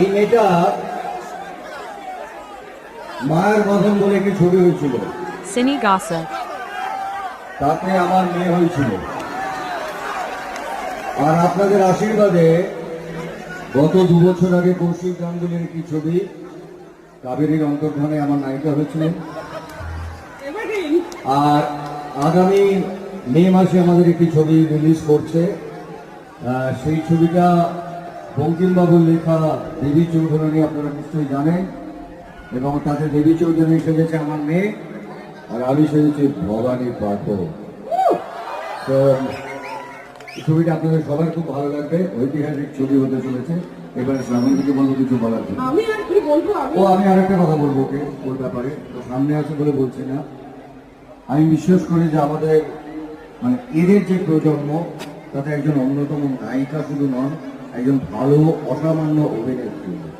এই মেয়েটা মায়ের বাঁধন বলে একটি ছবি হয়েছিল. তাতে আমার মেয়ে হয়েছিল। আর আপনাদের আশীর্বাদে গত দু বছর আগে কৌশিক গাঙ্গুলির একটি ছবি কাবেরীর অন্তর্ধানে আমার নায়িকা হয়েছিলেন। আর আগামী মে মাসে আমাদের একটি ছবি রিলিজ করছে। সেই ছবিটা বঙ্কিমবাবুর লেখা দেবী চৌধুরানী আপনারা নিশ্চয়ই জানেন এবং তাতে দেবী চৌধুরী সেজেছে আমার মেয়ে আর আমি সেজেছি ভবানী পাঠ তো ছবিটা আপনাদের সবার খুব ভালো লাগবে ঐতিহাসিক ছবি হতে চলেছে। এবারে থেকে বলব কিছু বলার জন্য। আমি আর কি বলব? ও আমি আরেকটা কথা বলব ওকে ওর ব্যাপারে। তো সামনে আছে বলে বলছি না। আমি বিশ্বাস করি যে আমাদের মানে এদের যে প্রজন্ম তাতে একজন অন্যতম নায়িকা শুধু নন একজন ভালো অসামান্য অভিনেত্রী।